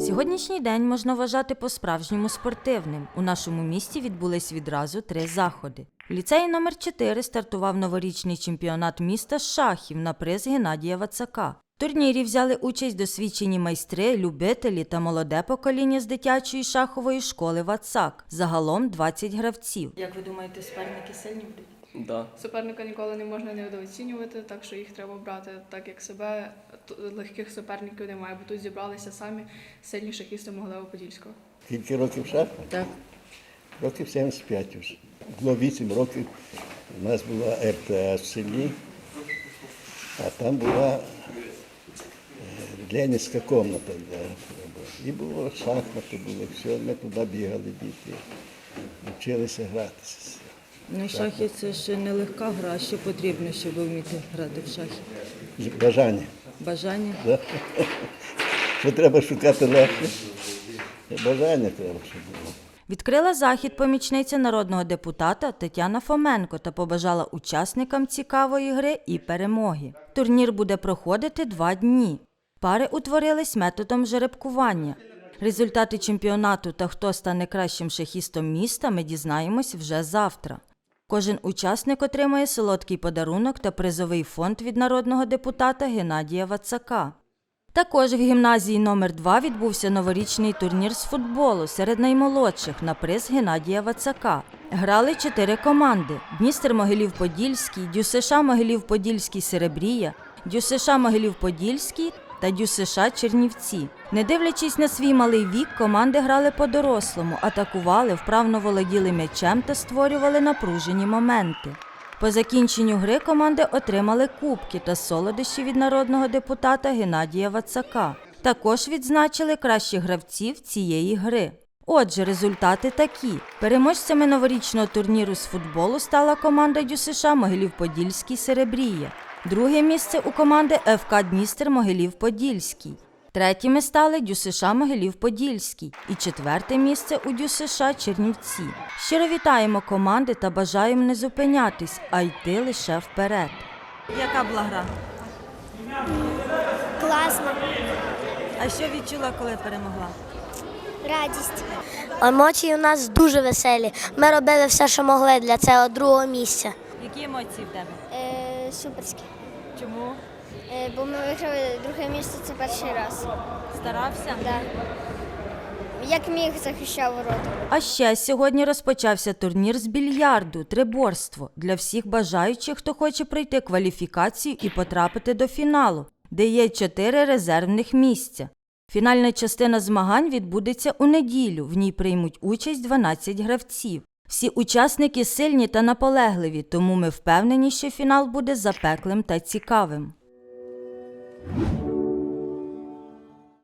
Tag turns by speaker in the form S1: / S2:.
S1: Сьогоднішній день можна вважати по-справжньому спортивним. У нашому місті відбулись відразу три заходи. В ліцеї номер 4 стартував новорічний чемпіонат міста з шахів на приз Геннадія Вацака. В турнірі взяли участь досвідчені майстри, любителі та молоде покоління з дитячої шахової школи Вацак. Загалом 20 гравців. Як ви думаєте, суперники сильні будуть?
S2: Да.
S3: Суперника ніколи не можна недооцінювати, так що їх треба брати так, як себе. Легких суперників немає, бо тут зібралися самі сильні шахісти Могилева-Подільського.
S4: Скільки років шахмат?
S1: Так.
S4: Років 75 вже. Було 8 років. У нас була РТА в селі, а там була е, Ленінська кімната. І було шахмати, були все. Ми туди бігали діти, вчилися гратися.
S1: Ну, шахи це ще не легка гра, що потрібно, щоб вміти грати в шахи.
S4: Бажання.
S1: Бажання.
S4: Да? Що треба шукати легше? Бажання треба, щоб було.
S1: Відкрила захід помічниця народного депутата Тетяна Фоменко та побажала учасникам цікавої гри і перемоги. Турнір буде проходити два дні. Пари утворились методом жеребкування. Результати чемпіонату та хто стане кращим шахістом міста, ми дізнаємось вже завтра. Кожен учасник отримає солодкий подарунок та призовий фонд від народного депутата Геннадія Вацака. Також в гімназії номер 2 відбувся новорічний турнір з футболу серед наймолодших на приз Геннадія Вацака. Грали чотири команди: Дністер Могилів-Подільський, ДЮСШ Могилів-Подільський Серебрія, ДЮСШ Могилів-Подільський та ДЮСШ Чернівці. Не дивлячись на свій малий вік, команди грали по-дорослому, атакували, вправно володіли м'ячем та створювали напружені моменти. По закінченню гри команди отримали кубки та солодощі від народного депутата Геннадія Вацака. Також відзначили кращих гравців цієї гри. Отже, результати такі: переможцями новорічного турніру з футболу стала команда ДЮСШ Могилів-Подільський Серебрія. Друге місце у команди ФК Дністер Могилів-Подільський. Третіми стали ДЮСШ Могилів-Подільський і четверте місце у ДЮСШ Чернівці. Щиро вітаємо команди та бажаємо не зупинятись, а йти лише вперед. Яка була гра?
S5: Класно,
S1: А що відчула, коли перемогла?
S5: радість. Емоції у нас дуже веселі. Ми робили все, що могли для цього другого місця.
S1: Які емоції в тебе?
S5: Е, суперські.
S1: Чому
S5: Е, бо ми виграли друге місце це перший раз.
S1: старався?
S5: Да. Як міг захищав ворота.
S1: А ще сьогодні розпочався турнір з більярду, триборство для всіх бажаючих, хто хоче пройти кваліфікацію і потрапити до фіналу, де є чотири резервних місця. Фінальна частина змагань відбудеться у неділю. В ній приймуть участь 12 гравців. Всі учасники сильні та наполегливі, тому ми впевнені, що фінал буде запеклим та цікавим.